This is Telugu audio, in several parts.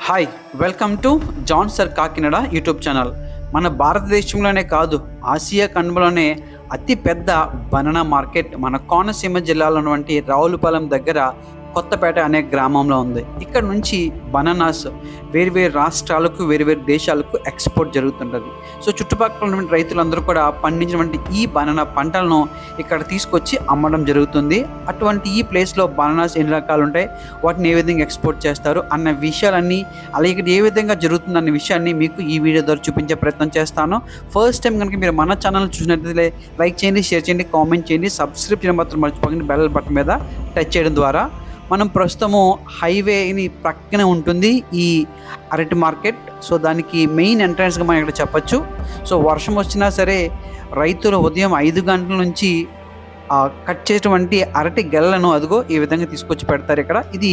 Hi welcome to John sir Kakinada YouTube channel మన భారతదేశంలోనే కాదు ఆసియా ఖండంలోనే అతి పెద్ద బనానా మార్కెట్ మన కోనసీమ జిల్లాలో ఉన్నటువంటి రావులపాలెం దగ్గర కొత్తపేట అనే గ్రామంలో ఉంది. ఇక్కడ నుంచి బనానాస్ వేరువేరు రాష్ట్రాలకు వేరు వేరు దేశాలకు ఎక్స్పోర్ట్ జరుగుతుంటుంది. సో చుట్టుపక్కల ఉన్నటువంటి రైతులందరూ కూడా పండించినటువంటి ఈ బనానా పంటలను ఇక్కడ తీసుకొచ్చి అమ్మడం జరుగుతుంది. అటువంటి ఈ ప్లేస్లో బనానాస్ ఎన్ని రకాలు ఉంటాయి? వాటిని ఏ విధంగా ఎక్స్పోర్ట్ చేస్తారు? అన్న విషయాలన్నీ అలాగే ఇక్కడ ఏ విధంగా జరుగుతుంది అన్న విషయాన్ని మీకు ఈ వీడియో ద్వారా చూపించే ప్రయత్నం చేస్తాను. ఫస్ట్ టైం కనుక మీరు మన ఛానల్ చూసినట్లయితే లైక్ చేయండి షేర్ చేయండి కామెంట్ చేయండి సబ్స్క్రైబ్ చేయడం మాత్రం మర్చిపోకండి బెల్ బటన్ మీద టచ్ చేయడం ద్వారా. మనం ప్రస్తుతము హైవేని ప్రక్కనే ఉంటుంది ఈ అరటి మార్కెట్. సో దానికి మెయిన్ ఎంట్రన్స్గా మనం ఇక్కడ చెప్పచ్చు. సో వర్షం వచ్చినా సరే రైతులు ఉదయం ఐదు గంటల నుంచి కట్ చేసినటువంటి అరటి గెల్లను అదిగో ఈ విధంగా తీసుకొచ్చి పెడతారు ఇక్కడ. ఇది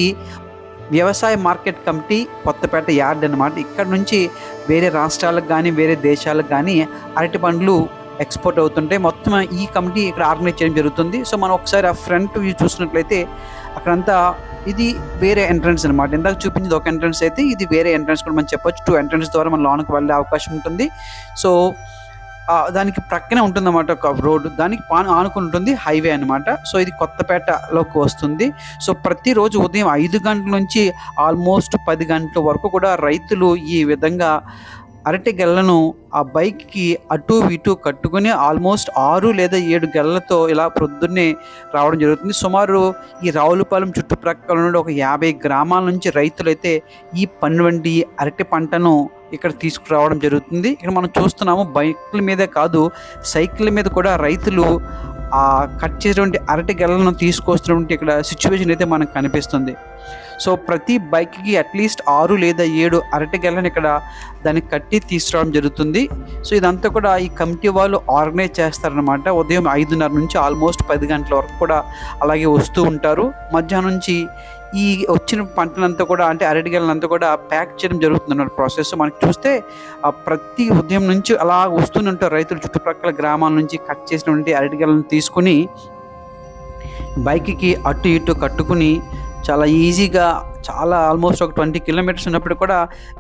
వ్యవసాయ మార్కెట్ కమిటీ కొత్తపేట యార్డ్ అనమాట ఇక్కడ నుంచి వేరే రాష్ట్రాలకు కానీ వేరే దేశాలకు కానీ అరటి పండ్లు ఎక్స్పోర్ట్ అవుతుంటాయి మొత్తం ఈ కమిటీ ఇక్కడ ఆర్గనైజ్ చేయడం జరుగుతుంది. సో మనం ఒకసారి ఆ ఫ్రంట్ వ్యూ చూసినట్లయితే అక్కడంతా ఇది వేరే ఎంట్రన్స్ అనమాట ఇందాక చూపించింది ఒక ఎంట్రన్స్ అయితే ఇది వేరే ఎంట్రన్స్ కూడా మనం చెప్పొచ్చు. టూ ఎంట్రన్స్ ద్వారా మన లోనికి వెళ్ళే అవకాశం ఉంటుంది. సో దానికి ప్రక్కనే ఉంటుంది అనమాట ఒక రోడ్డు దానికి పా ఆనుకుని ఉంటుంది హైవే అనమాట సో ఇది కొత్తపేటలోకి వస్తుంది. సో ప్రతిరోజు ఉదయం ఐదు గంటల నుంచి ఆల్మోస్ట్ పది గంటల వరకు కూడా రైతులు ఈ విధంగా అరటి గెల్లను ఆ బైక్కి అటు ఇటు కట్టుకుని ఆల్మోస్ట్ ఆరు లేదా ఏడు గెల్లతో ఇలా ప్రొద్దున్నే రావడం జరుగుతుంది. సుమారు ఈ రావులపాలెం చుట్టుప్రక్కల నుండి ఒక యాభై గ్రామాల నుంచి రైతులైతే ఈ పన్నెండు అరటి పంటను ఇక్కడ తీసుకురావడం జరుగుతుంది. ఇక్కడ మనం చూస్తున్నాము బైక్ల మీదే కాదు సైకిల్ మీద కూడా రైతులు ఆ కట్ చేసినటువంటి అరటి గెలలను తీసుకొస్తున్నటువంటి ఇక్కడ సిచ్యువేషన్ అయితే మనకు కనిపిస్తుంది. సో ప్రతి బైక్కి అట్లీస్ట్ ఆరు లేదా ఏడు అరటి గెలను ఇక్కడ దానికి కట్టి తీసుకురావడం జరుగుతుంది. సో ఇదంతా కూడా ఈ కమిటీ వాళ్ళు ఆర్గనైజ్ చేస్తారనమాట ఉదయం ఐదున్నర నుంచి ఆల్మోస్ట్ పది గంటల వరకు కూడా అలాగే వస్తూ ఉంటారు. మధ్యాహ్నం నుంచి ఈ వచ్చిన పంటలంతా కూడా అంటే అరటిగెలంతా కూడా ప్యాక్ చేయడం జరుగుతుంది అన్నమాట ప్రాసెస్. మనకి చూస్తే ఆ ప్రతి ఉదయం నుంచి అలా వస్తూనే ఉంటారు రైతులు. చుట్టుప్రక్కల గ్రామాల నుంచి కట్ చేసినటువంటి అరటిగెలను తీసుకుని బైక్కి అటు ఇటు కట్టుకుని చాలా ఈజీగా చాలా ఆల్మోస్ట్ ఒక ట్వంటీ కిలోమీటర్స్ ఉన్నప్పుడు కూడా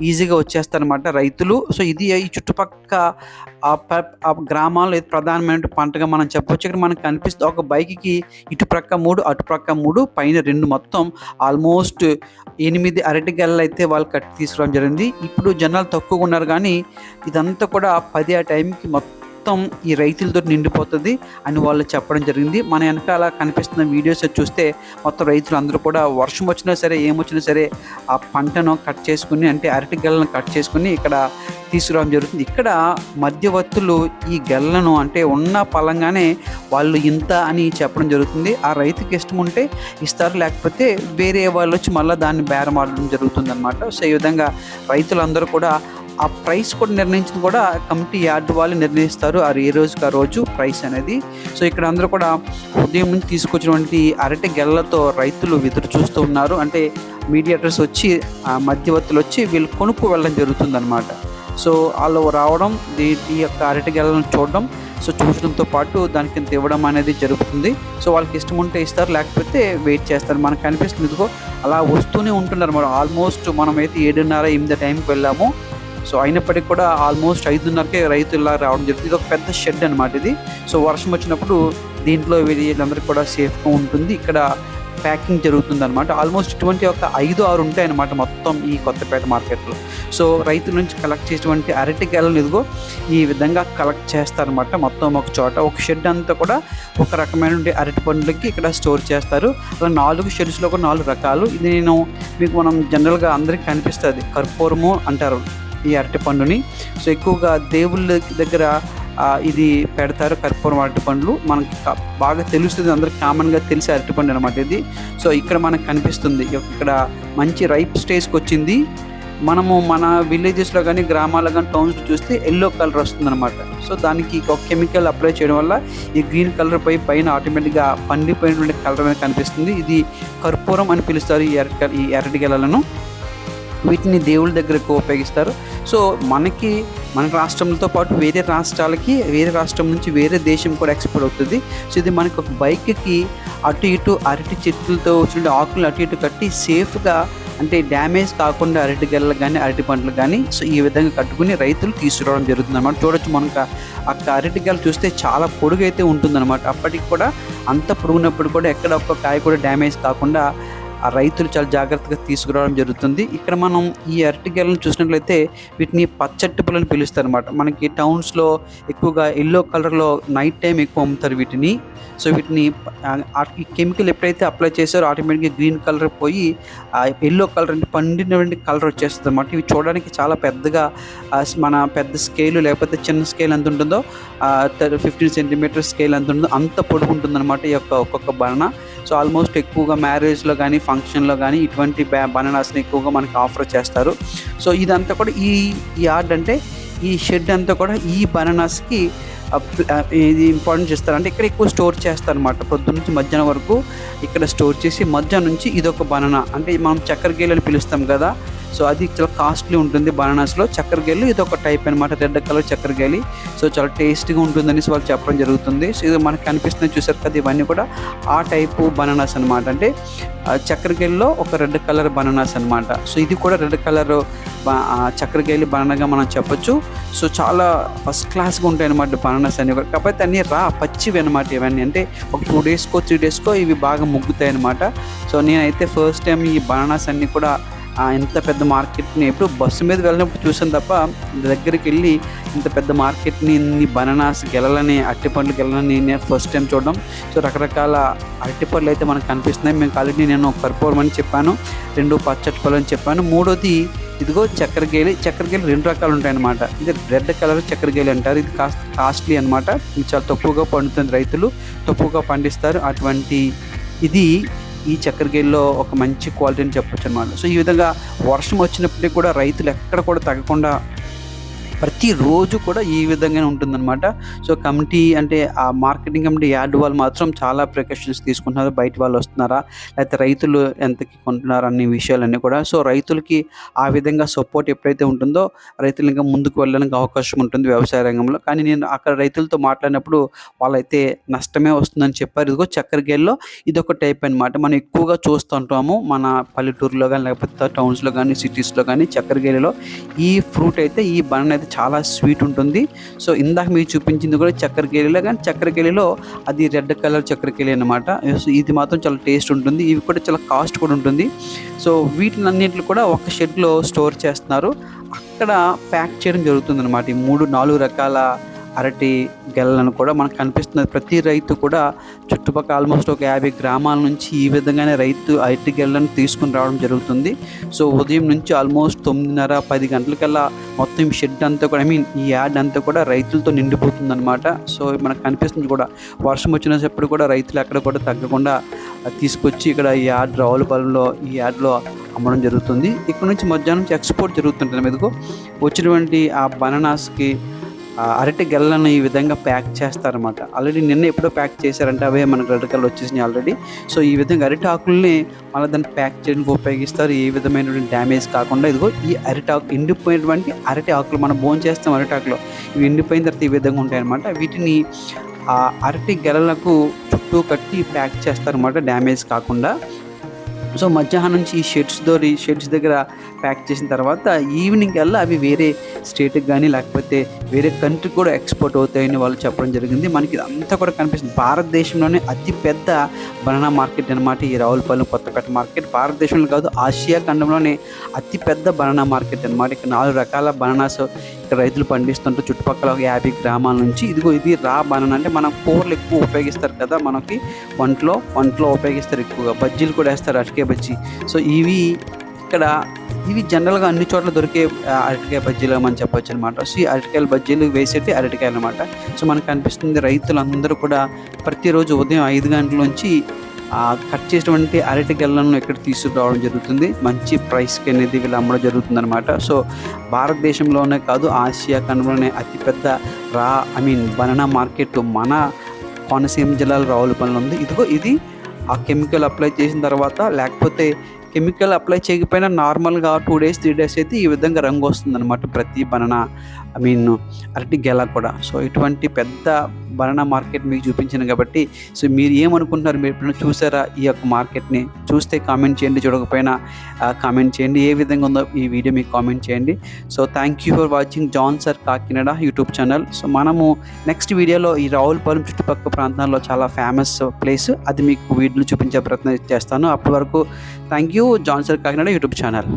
ఈజీగా వచ్చేస్తారనమాట రైతులు. సో ఇది ఈ చుట్టుపక్క ఆ గ్రామాల్లో ప్రధానమైన పంటగా మనం చెప్పొచ్చు. ఇక్కడ మనకు కనిపిస్తుంది ఒక బైక్కి ఇటుప్రక్క మూడు అటుప్రక్క మూడు పైన రెండు మొత్తం ఆల్మోస్ట్ ఎనిమిది అరటి గెలలు అయితే వాళ్ళు కట్టి తీసుకోవడం జరిగింది. ఇప్పుడు జనాలు తక్కువగా ఉన్నారు కానీ ఇదంతా కూడా పది ఆ టైంకి మొత్తం మొత్తం ఈ రైతులతో నిండిపోతుంది అని వాళ్ళు చెప్పడం జరిగింది. మన వెనకాల కనిపిస్తున్న వీడియోస్ చూస్తే మొత్తం రైతులు అందరూ కూడా వర్షం వచ్చినా సరే ఏమొచ్చినా సరే ఆ పంటను కట్ చేసుకుని అంటే అరటి గల్లను కట్ చేసుకుని ఇక్కడ తీసుకురావడం జరుగుతుంది. ఇక్కడ మధ్యవర్తులు ఈ గెల్లను అంటే ఉన్న పలంగానే వాళ్ళు ఇంత అని చెప్పడం జరుగుతుంది. ఆ రైతుకి ఇష్టం ఉంటే ఇస్తారు లేకపోతే వేరే వాళ్ళు వచ్చి మళ్ళీ దాన్ని బేరమాడడం జరుగుతుంది అనమాట సో ఈ విధంగా రైతులందరూ కూడా ఆ ప్రైస్ కూడా నిర్ణయించింది కూడా కమిటీ యార్డ్ వాళ్ళు నిర్ణయిస్తారు ఆ ఏ రోజుకి ఆ రోజు ప్రైస్ అనేది. సో ఇక్కడ అందరూ కూడా ఉదయం నుంచి తీసుకొచ్చినటువంటి అరటి గెల్లతో రైతులు ఎదురు చూస్తూ ఉన్నారు. అంటే మీడియేటర్స్ వచ్చి ఆ మధ్యవర్తులు వచ్చి వీళ్ళు కొనుక్కు వెళ్ళడం జరుగుతుంది సో వాళ్ళు రావడం దీ ఈ యొక్క అరటి గెలను చూడడం సో చూడడంతో పాటు దానికి ఇంత ఇవ్వడం అనేది జరుగుతుంది. సో వాళ్ళకి ఇష్టం ఉంటే ఇస్తారు లేకపోతే వెయిట్ చేస్తారు. మనకు కనిపిస్తుంది ఇదిగో అలా వస్తూనే ఉంటున్నారు. మనం ఆల్మోస్ట్ మనమైతే ఏడున్నర ఎనిమిది టైంకి వెళ్ళాము. సో అయినప్పటికీ కూడా ఆల్మోస్ట్ ఐదున్నరకే రైతు ఇలా రావడం జరుగుతుంది. ఇది ఒక పెద్ద షెడ్ అనమాట ఇది. సో వర్షం వచ్చినప్పుడు దీంట్లో వీళ్ళందరికీ కూడా సేఫ్గా ఉంటుంది. ఇక్కడ ప్యాకింగ్ జరుగుతుంది అనమాట ఆల్మోస్ట్ ఇటువంటి ఒక ఐదు ఆరు ఉంటాయి అనమాట మొత్తం ఈ కొత్తపేట మార్కెట్లో. సో రైతుల నుంచి కలెక్ట్ చేసేటువంటి అరటి ఇదిగో ఈ విధంగా కలెక్ట్ చేస్తారనమాట మొత్తం ఒక చోట ఒక షెడ్ అంతా కూడా ఒక రకమైన అరటి పండ్లకి ఇక్కడ స్టోర్ చేస్తారు. అలా నాలుగు షెడ్స్లో కూడా నాలుగు రకాలు. ఇది నేను మీకు మనం జనరల్గా అందరికీ కనిపిస్తుంది. కర్పూరము అంటారు. ఈ అరటి పండుని. సో ఎక్కువగా దేవుళ్ళ దగ్గర ఇది పెడతారు కర్పూరం అరటిపండ్లు మనకి బాగా తెలుస్తుంది అందరికి కామన్గా తెలిసే అరటిపండు అనమాట ఇది. సో ఇక్కడ మనకు కనిపిస్తుంది ఇక్కడ మంచి రైప్ స్టేజ్కి వచ్చింది. మనము మన విలేజెస్లో కానీ గ్రామాల్లో కానీ టౌన్స్లో చూస్తే ఎల్లో కలర్ వస్తుంది అనమాట సో దానికి ఒక కెమికల్ అప్లై చేయడం వల్ల ఈ గ్రీన్ కలర్ పై పైన ఆటోమేటిక్గా పండిపోయినటువంటి కలర్ అనేది కనిపిస్తుంది. ఇది కర్పూరం అని పిలుస్తారు ఈ అరటి ఈ అరటి గెలలను. వీటిని దేవుళ్ళ దగ్గరకు ఉపయోగిస్తారు. సో మనకి మన రాష్ట్రంతో పాటు వేరే రాష్ట్రాలకి వేరే రాష్ట్రం నుంచి వేరే దేశం కూడా ఎక్స్పోర్ట్ అవుతుంది. సో ఇది మనకి ఒక బైక్కి అటు ఇటు అరటి చెట్లతో వచ్చిన ఆకులు అటు ఇటు కట్టి సేఫ్గా అంటే డ్యామేజ్ కాకుండా అరటి గెల్లలు కానీ అరటి పంటలు కానీ సో ఈ విధంగా కట్టుకుని రైతులు తీసుకురావడం జరుగుతుంది అనమాట చూడొచ్చు మనకు అక్కడ అరటి గెల చూస్తే చాలా పొడుగైతే ఉంటుందన్నమాట. అప్పటికి కూడా అంత పొడుగునప్పుడు కూడా ఎక్కడ ఒక్క కాయ కూడా డ్యామేజ్ కాకుండా ఆ రైతులు చాలా జాగ్రత్తగా తీసుకురావడం జరుగుతుంది. ఇక్కడ మనం ఈ అరటికాయలను చూసినట్లయితే వీటిని పచ్చట్టి పళ్ళని పిలుస్తారు అనమాట మనకి టౌన్స్లో ఎక్కువగా ఎల్లో కలర్లో నైట్ టైం ఎక్కువ అమ్ముతారు వీటిని. సో వీటిని ఆ కెమికల్ ఎప్పుడైతే అప్లై చేశారో ఆటోమేటిక్గా గ్రీన్ కలర్ పోయి ఆ ఎల్లో కలర్ అంటే పండినటువంటి కలర్ వచ్చేస్తుంది అనమాట ఇవి చూడడానికి చాలా పెద్దగా మన పెద్ద స్కేల్ లేకపోతే చిన్న స్కేల్ ఎంత ఉంటుందో ఫిఫ్టీన్ సెంటీమీటర్ స్కేల్ ఎంత ఉంటుందో అంత పొడుగు ఈ యొక్క ఒక్కొక్క బనానా సో ఆల్మోస్ట్ ఎక్కువగా మ్యారేజ్లో కానీ ఫంక్షన్లో కానీ ఇటువంటి బ్యా బనానాస్ని ఎక్కువగా మనకి ఆఫర్ చేస్తారు. సో ఇదంతా కూడా ఈ యార్డ్ అంటే ఈ షెడ్ అంతా కూడా ఈ బనానాస్కి ఇది ఇంపార్టెంట్ చేస్తారు. అంటే ఇక్కడ ఎక్కువ స్టోర్ చేస్తారు అనమాట నుంచి మధ్యాహ్నం వరకు ఇక్కడ స్టోర్ చేసి మధ్యాహ్నం నుంచి ఇదొక బనానా. అంటే మనం చక్కెర గేలు అని పిలుస్తాం కదా సో అది చాలా కాస్ట్లీ ఉంటుంది బనానాస్లో. చక్కెర గేలు ఇది ఒక టైప్ అనమాట రెడ్ కలర్ చక్కెర గేలి సో చాలా టేస్టీగా ఉంటుందని వాళ్ళు చెప్పడం జరుగుతుంది. సో ఇది మనకు కనిపిస్తుంది చూసారు కదా ఇవన్నీ కూడా ఆ టైపు బనానాస్ అనమాట అంటే ఆ చక్కెర ఒక రెడ్ కలర్ బనానాస్ అనమాట సో ఇది కూడా రెడ్ కలర్ చక్కెర గేలి బనానాగా మనం చెప్పొచ్చు. సో చాలా ఫస్ట్ క్లాస్గా ఉంటాయి అనమాట బనానాస్ అనేవి. కాకపోతే అన్నీ రా పచ్చివి అనమాట ఇవన్నీ. అంటే ఒక టూ డేస్కో త్రీ డేస్కో ఇవి బాగా ముగ్గుతాయి అనమాట సో నేనైతే ఫస్ట్ టైం ఈ బనానాస్ అన్నీ కూడా ఇంత పెద్ద మార్కెట్ని ఎప్పుడు బస్సు మీద వెళ్ళినప్పుడు చూసాను తప్ప దగ్గరికి వెళ్ళి ఇంత పెద్ద మార్కెట్ని ఇన్ని బనానాస్ గెలలని అరటిపండ్లు గెలలని నేను ఫస్ట్ టైం చూడడం. సో రకరకాల అరటిపండ్లు అయితే మనకు కనిపిస్తున్నాయి. మేము ఆల్రెడీ నేను కర్పూరం అని చెప్పాను రెండు పచ్చటి పళ్ళు అని చెప్పాను. మూడోది ఇదిగో చక్కెర గేలి రెండు రకాలు ఉంటాయన్నమాట. ఇది రెడ్ కలర్ చక్కెరగేలి అంటారు. ఇది కాస్త కాస్ట్లీ అనమాట ఇది చాలా తక్కువగా పండుతుంది రైతులు. తక్కువగా పండిస్తారు. అటువంటి ఇది ఈ చక్కెర ఒక మంచి క్వాలిటీ అని చెప్పొచ్చు అనమాట సో ఈ విధంగా వర్షం వచ్చినప్పటికీ కూడా రైతులు ఎక్కడ కూడా తగ్గకుండా ప్రతిరోజు కూడా ఈ విధంగానే ఉంటుందన్నమాట. సో కమిటీ అంటే ఆ మార్కెటింగ్ కమిటీ యార్డ్ వాళ్ళు మాత్రం చాలా ప్రికాషన్స్ తీసుకుంటున్నారు. బయట వాళ్ళు వస్తున్నారా? లేకపోతే రైతులు ఎంతకి కొంటున్నారు అనే విషయాలన్నీ కూడా. సో రైతులకి ఆ విధంగా సపోర్ట్ ఎప్పుడైతే ఉంటుందో రైతులు ఇంకా ముందుకు వెళ్ళడానికి అవకాశం ఉంటుంది వ్యవసాయ రంగంలో. కానీ నేను అక్కడ రైతులతో మాట్లాడినప్పుడు వాళ్ళైతే నష్టమే వస్తుందని చెప్పారు. ఇదిగో చక్కెరకేళ్ళలో ఇదొక ఇది ఒక టైప్ అనమాట మనం ఎక్కువగా చూస్తూ ఉంటాము. మన పల్లెటూరులో కానీ లేకపోతే టౌన్స్లో కానీ సిటీస్లో కానీ చక్కెరకేళ్ళలో ఈ ఫ్రూట్ అయితే ఈ బనానా అయితే చాలా స్వీట్ ఉంటుంది. సో ఇందాక మీకు చూపించింది కూడా చక్కెరకేళిలో కానీ చక్కెరకేళిలో అది రెడ్ కలర్ చక్కెరకేళి అనమాట సో ఇది మాత్రం చాలా టేస్ట్ ఉంటుంది. ఇవి కూడా చాలా కాస్ట్ కూడా ఉంటుంది. సో వీటిని అన్నింటిని కూడా ఒక షెడ్లో స్టోర్ చేస్తున్నారు. అక్కడ ప్యాక్ చేయడం జరుగుతుంది అనమాట ఈ మూడు నాలుగు రకాల అరటి గెలలను కూడా మనకు కనిపిస్తున్నది. ప్రతి రైతు కూడా చుట్టుపక్కల ఆల్మోస్ట్ ఒక యాభై గ్రామాల నుంచి ఈ విధంగానే రైతు అరటి గెలను తీసుకుని రావడం జరుగుతుంది. సో ఉదయం నుంచి ఆల్మోస్ట్ తొమ్మిదిన్నర పది గంటలకల్లా మొత్తం ఈ షెడ్ అంతా కూడా ఐ మీన్ ఈ యాడ్ అంతా కూడా రైతులతో నిండిపోతుంది అనమాట సో మనకు కనిపిస్తుంది కూడా వర్షం వచ్చినప్పుడు కూడా రైతులు ఎక్కడ కూడా తగ్గకుండా తీసుకొచ్చి ఇక్కడ ఈ యాడ్ రావులపాలెంలో ఈ యాడ్లో అమ్మడం జరుగుతుంది. ఇక్కడ నుంచి మధ్యాహ్నం నుంచి ఎక్స్పోర్ట్ జరుగుతుంటుంది మీదకు. వచ్చినటువంటి ఆ బనానాస్కి అరటి గెల్లను ఈ విధంగా ప్యాక్ చేస్తారన్నమాట. ఆల్రెడీ నిన్న ఎప్పుడో ప్యాక్ చేశారంటే అవే మనకు రెడ్ కలర్ వచ్చేసినాయి ఆల్రెడీ సో ఈ విధంగా అరటి ఆకుల్ని మళ్ళీ దాన్ని ప్యాక్ చేయడానికి ఉపయోగిస్తారు. ఏ విధమైనటువంటి డ్యామేజ్ కాకుండా ఇదిగో ఈ అరటి ఆకు ఎండిపోయినటువంటి అరటి ఆకులు మనం భోజనం చేస్తాం అరటి ఆకులు. ఇవి ఎండిపోయిన తర్వాత ఈ విధంగా ఉంటాయన్నమాట. వీటిని ఆ అరటి గెలలకు చుట్టూ కట్టి ప్యాక్ చేస్తారన్నమాట. డ్యామేజ్ కాకుండా సో మధ్యాహ్నం నుంచి ఈ షెడ్స్ దోరి షెడ్స్ దగ్గర ప్యాక్ చేసిన తర్వాత ఈవినింగ్ కల్లా అవి వేరే స్టేట్కి కానీ లేకపోతే వేరే కంట్రీకి కూడా ఎక్స్పోర్ట్ అవుతాయని వాళ్ళు చెప్పడం జరిగింది. మనకి ఇదంతా కూడా కనిపిస్తుంది. భారతదేశంలోనే అతిపెద్ద బనానా మార్కెట్ అనమాట ఈ రావులపాలెం కొత్తపేట మార్కెట్. భారతదేశంలో కాదు ఆసియా ఖండంలోనే అతిపెద్ద బనానా మార్కెట్ అనమాట ఇక్కడ నాలుగు రకాల బనానాస్ రైతులు పండిస్తుంటారు చుట్టుపక్కల ఒక యాభై గ్రామాల నుంచి ఇదిగో ఇది రా బనానా అంటే మనం కూరలు ఎక్కువ ఉపయోగిస్తారు కదా మనకి. వంటలో వంటలో ఉపయోగిస్తారు ఎక్కువగా. బజ్జీలు కూడా వేస్తారు అరటికాయ బజ్జీ. సో ఇవి ఇక్కడ ఇవి జనరల్గా అన్ని చోట్ల దొరికే అరటికాయ బజ్జీలు మనం చెప్పొచ్చు అనమాట సో ఈ అరటికాయల బజ్జీలు వేసేది అరటికాయలు అనమాట సో మనకు కనిపిస్తుంది రైతులందరూ కూడా ప్రతిరోజు ఉదయం ఐదు గంటల నుంచి ఆ కట్ చేసినటువంటి అరటి గెల్లను ఇక్కడ తీసుకురావడం జరుగుతుంది. మంచి ప్రైస్కి అనేది వీళ్ళు అమ్మడం జరుగుతుంది అనమాట సో భారతదేశంలోనే కాదు ఆసియా ఖండంలోనే అతిపెద్ద రా ఐ మీన్ బనానా మార్కెట్ మన కోనసీమ జిల్లాలో రావులపల్లి ఉంది. ఇదిగో ఇది ఆ కెమికల్ అప్లై చేసిన తర్వాత లేకపోతే కెమికల్ అప్లై చేయకపోయినా నార్మల్గా టూ డేస్ త్రీ డేస్ అయితే ఈ విధంగా రంగు వస్తుందన్నమాట ప్రతి బనానా. ఐ మీన్ అరటి గెల కూడా. సో ఇటువంటి పెద్ద బనానా మార్కెట్ మీకు చూపించాను కాబట్టి సో మీరు ఏమనుకుంటున్నారు? మీరు ఎప్పుడైనా చూసారా ఈ యొక్క మార్కెట్ని? చూస్తే కామెంట్ చేయండి. చూడకపోయినా కామెంట్ చేయండి. ఏ విధంగా ఉందో ఈ వీడియో మీకు కామెంట్ చేయండి. So thank you for watching John sir Kakinada YouTube channel so మనము నెక్స్ట్ వీడియోలో ఈ రావులపాలెం చుట్టుపక్కల ప్రాంతాల్లో చాలా ఫేమస్ ప్లేస్ అది మీకు వీడియోలు చూపించే ప్రయత్నం చేస్తాను. అప్పటి వరకు thank you John sir Kakinada YouTube channel